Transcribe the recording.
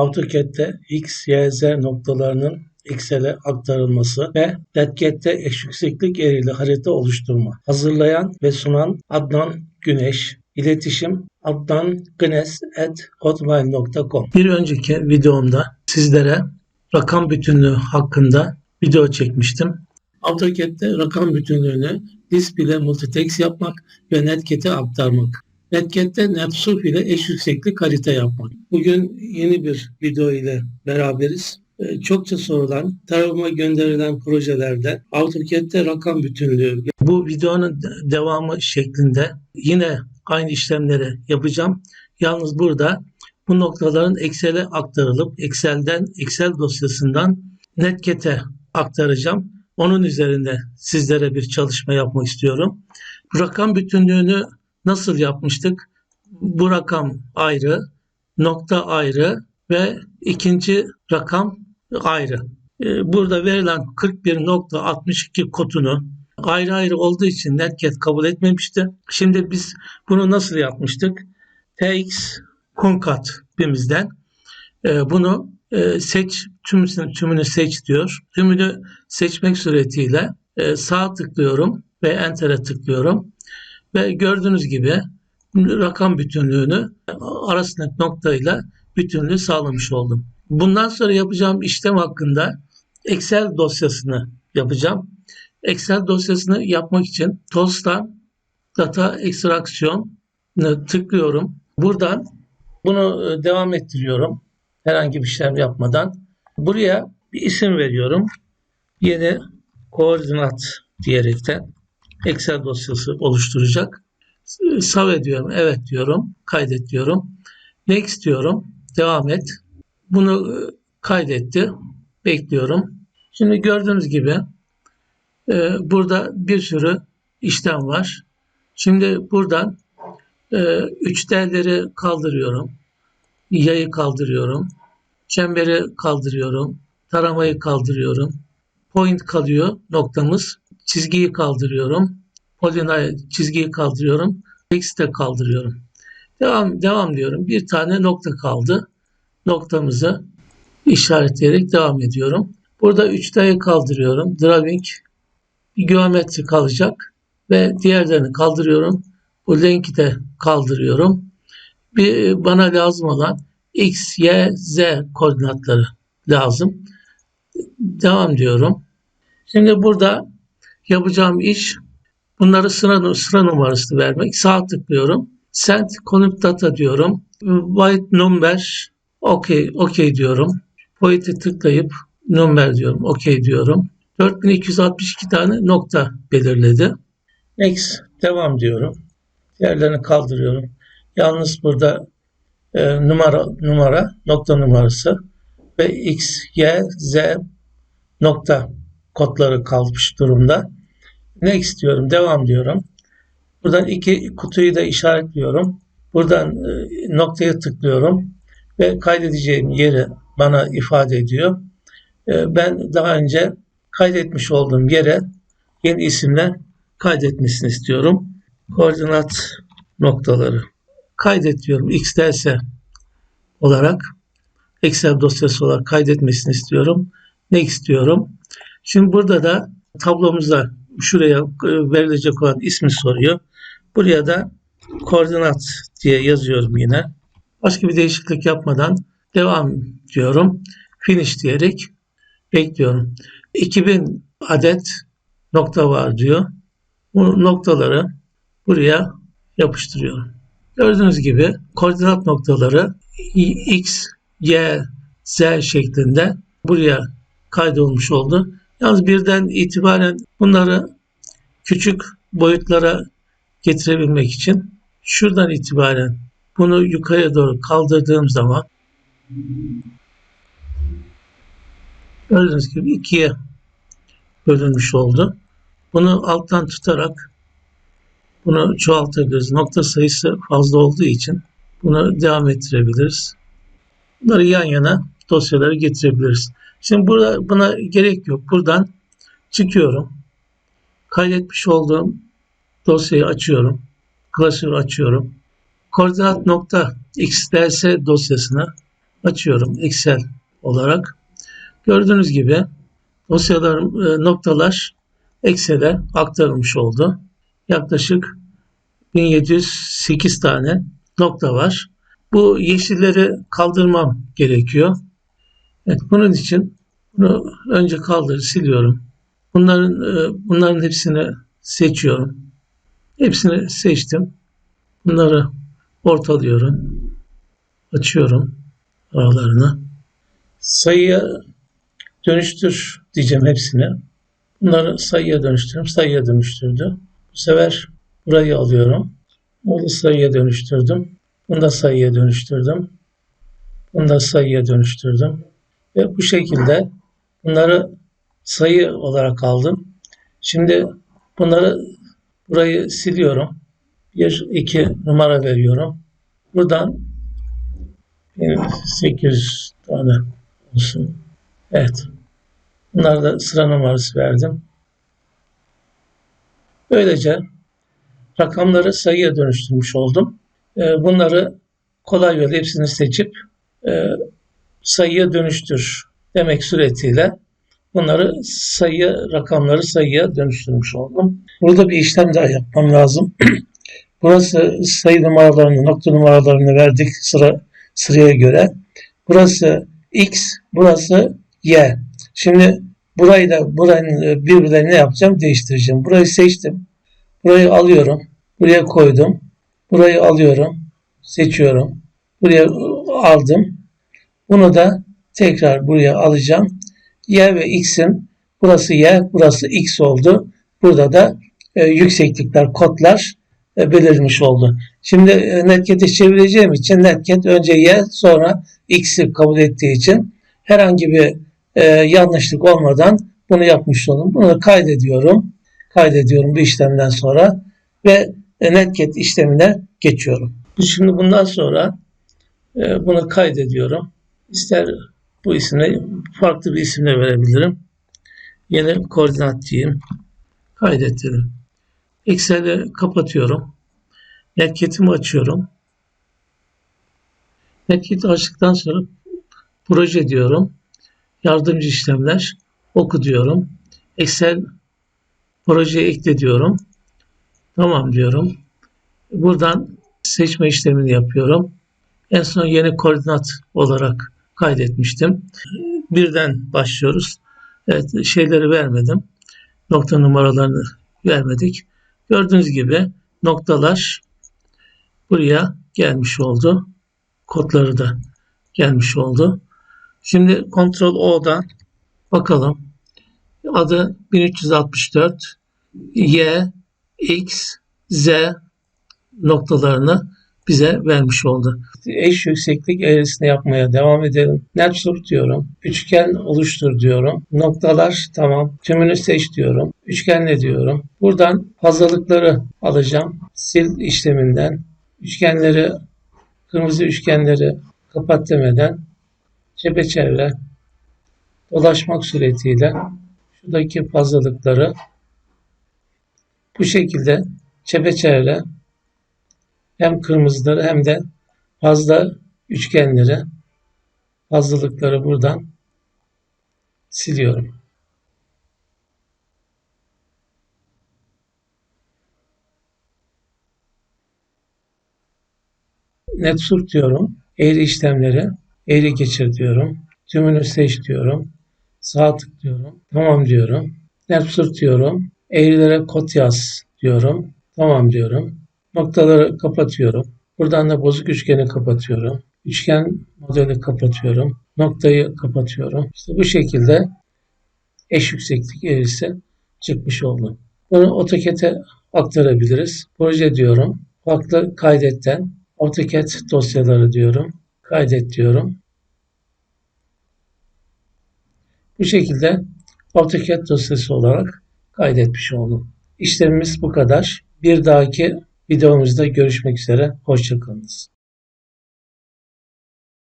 AutoCAD'de X, Y, Z noktalarının Excel'e aktarılması ve eş yükseklik eğrili harita oluşturma. Hazırlayan ve sunan Adnan Güneş. İletişim adnangnes.hotmail.com Bir önceki videomda sizlere rakam bütünlüğü hakkında video çekmiştim. AutoCAD'de rakam bütünlüğünü Display Multitext yapmak ve NetCAD'e aktarmak. NetCAD'de NetSurf ile eş yükseklik harita yapmak. Bugün yeni bir video ile beraberiz. Ee, Çokça sorulan, tarafıma gönderilen projelerde AutoCAD'de rakam bütünlüğü. Bu videonun de- devamı şeklinde yine aynı işlemleri yapacağım. Yalnız burada bu noktaların Excel'e aktarılıp Excel'den Excel dosyasından NetCAD'e aktaracağım. Onun üzerinde sizlere bir çalışma yapmak istiyorum. Rakam bütünlüğünü nasıl yapmıştık? Bu rakam ayrı, nokta ayrı ve ikinci rakam ayrı. Ee, Burada verilen 41.62 kodunu ayrı ayrı olduğu için NetCAD kabul etmemişti. Şimdi biz bunu nasıl yapmıştık? TX concat bimizden e, bunu e, seç tümünü, tümünü seç diyor. Tümünü seçmek suretiyle e, sağ tıklıyorum ve enter'e tıklıyorum ve gördüğünüz gibi rakam bütünlüğünü arasındaki noktayla bütünlüğü sağlamış oldum. Bundan sonra yapacağım işlem hakkında Excel dosyasını yapacağım. Excel dosyasını yapmak için TOS'tan Data Extraction'ı tıklıyorum. Buradan bunu e, devam ettiriyorum. Herhangi bir işlem yapmadan. Buraya bir isim veriyorum. Yeni koordinat diyerekten Excel dosyası oluşturacak. Save diyorum. Evet diyorum. Kaydet diyorum. Next diyorum. Devam et. Bunu e, kaydetti. Bekliyorum. Şimdi gördüğünüz gibi e, burada bir sürü işlem var. Şimdi buradan e, üç değerleri kaldırıyorum. Yayı kaldırıyorum. Çemberi kaldırıyorum. Taramayı kaldırıyorum. Point kalıyor noktamız. Çizgiyi kaldırıyorum. Polinay çizgiyi kaldırıyorum. X'i de kaldırıyorum. Devam, devam diyorum. Bir tane nokta kaldı. Noktamızı işaretleyerek devam ediyorum. Burada 3 D'yi kaldırıyorum. Drawing bir geometri kalacak ve diğerlerini kaldırıyorum. Bu link'i de kaldırıyorum. Bir bana lazım olan X, Y, Z koordinatları lazım. Devam diyorum. Şimdi burada yapacağım iş bunları sıra, sıra numarası vermek. Sağ tıklıyorum. Send Connect Data diyorum. White Number OK, OK diyorum. Point'e tıklayıp number diyorum. OK diyorum. 4262 tane nokta belirledi. Next. Devam diyorum. Diğerlerini kaldırıyorum. Yalnız burada e, numara numara nokta numarası ve X, Y, Z nokta kodları kalmış durumda. Next diyorum. Devam diyorum. Buradan iki kutuyu da işaretliyorum. Buradan e, noktaya tıklıyorum ve kaydedeceğim yeri bana ifade ediyor. E, ben daha önce kaydetmiş olduğum yere yeni isimle kaydetmesini istiyorum. Koordinat noktaları kaydet diyorum. XDS olarak Excel dosyası olarak kaydetmesini istiyorum. Next diyorum. Şimdi burada da tablomuzda şuraya e, verilecek olan ismi soruyor. Buraya da koordinat diye yazıyorum yine. Başka bir değişiklik yapmadan devam diyorum. Finish diyerek bekliyorum. 2000 adet nokta var diyor. Bu noktaları buraya yapıştırıyorum. Gördüğünüz gibi koordinat noktaları x, y, z şeklinde buraya kaydolmuş oldu. Yalnız birden itibaren bunları küçük boyutlara getirebilmek için şuradan itibaren bunu yukarıya doğru kaldırdığım zaman gördüğünüz gibi ikiye bölünmüş oldu. Bunu alttan tutarak bunu çoğaltabiliriz. Nokta sayısı fazla olduğu için bunu devam ettirebiliriz. Bunları yan yana dosyaları getirebiliriz. Şimdi burada buna gerek yok. Buradan çıkıyorum. Kaydetmiş olduğum dosyayı açıyorum. Klasörü açıyorum. Koordinat nokta xds dosyasına açıyorum Excel olarak. Gördüğünüz gibi dosyalarım e, noktalar Excel'e aktarılmış oldu. Yaklaşık 1708 tane nokta var. Bu yeşilleri kaldırmam gerekiyor. Evet, bunun için bunu önce kaldırıp siliyorum. Bunların e, bunların hepsini seçiyorum. Hepsini seçtim. Bunları ortalıyorum. Açıyorum aralarını. Sayıya dönüştür diyeceğim hepsini. Bunları sayıya dönüştürüyorum. Sayıya dönüştürdü. Bu sefer burayı alıyorum. Bunu sayıya dönüştürdüm. Bunu da sayıya dönüştürdüm. Bunu da sayıya dönüştürdüm. Ve bu şekilde bunları sayı olarak aldım. Şimdi bunları burayı siliyorum. Bir, iki numara veriyorum. Buradan 800 tane olsun. Evet. Bunlar da sıra numarası verdim. Böylece rakamları sayıya dönüştürmüş oldum. Ee, bunları kolay yol hepsini seçip e, sayıya dönüştür demek suretiyle bunları sayı rakamları sayıya dönüştürmüş oldum. Burada bir işlem daha yapmam lazım. Burası sayı numaralarını, nokta numaralarını verdik sıra sıraya göre. Burası x, burası y. Şimdi burayı da buranın birbirlerine ne yapacağım? Değiştireceğim. Burayı seçtim. Burayı alıyorum. Buraya koydum. Burayı alıyorum. Seçiyorum. Buraya aldım. Bunu da tekrar buraya alacağım. Y ve X'in burası Y, burası X oldu. Burada da e, yükseklikler, kodlar e, belirmiş oldu. Şimdi e, netget'e çevireceğim için netget önce Y sonra X'i kabul ettiği için herhangi bir e, yanlışlık olmadan bunu yapmış oldum. Bunu da kaydediyorum. Kaydediyorum bu işlemden sonra ve e, netget işlemine geçiyorum. Şimdi bundan sonra e, bunu kaydediyorum. İster bu isimle farklı bir isimle verebilirim. Yine koordinat diyeyim. Kaydettim. Excel'i kapatıyorum. Netget'imi açıyorum. Netget'i açtıktan sonra proje diyorum. Yardımcı işlemler oku diyorum. Excel projeye ekle diyorum. Tamam diyorum. Buradan seçme işlemini yapıyorum. En son yeni koordinat olarak kaydetmiştim. Birden başlıyoruz. Evet şeyleri vermedim. Nokta numaralarını vermedik. Gördüğünüz gibi noktalar buraya gelmiş oldu. Kodları da gelmiş oldu. Şimdi Ctrl O'dan bakalım. Adı 1364 Y X Z noktalarını bize vermiş oldu. Eş yükseklik eğrisini yapmaya devam edelim. Nepsur diyorum. Üçgen oluştur diyorum. Noktalar tamam. Tümünü seç diyorum. Üçgenle diyorum. Buradan fazlalıkları alacağım. Sil işleminden. Üçgenleri, kırmızı üçgenleri kapat demeden çepeçevre dolaşmak suretiyle şuradaki fazlalıkları bu şekilde çepeçevre hem kırmızıları hem de fazla üçgenleri fazlalıkları buradan siliyorum. Netsurt diyorum. Eğri işlemleri eğri geçir diyorum. Tümünü seç diyorum. Sağ tıklıyorum. Tamam diyorum. Netsurt diyorum. Eğrilere kod yaz diyorum. Tamam diyorum. Noktaları kapatıyorum. Buradan da bozuk üçgeni kapatıyorum. Üçgen modeli kapatıyorum. Noktayı kapatıyorum. İşte bu şekilde eş yükseklik eğrisi çıkmış oldu. Bunu AutoCAD'e aktarabiliriz. Proje diyorum. Farklı kaydetten AutoCAD dosyaları diyorum. Kaydet diyorum. Bu şekilde AutoCAD dosyası olarak kaydetmiş oldum. İşlemimiz bu kadar. Bir dahaki videomuzda görüşmek üzere. Hoşçakalınız.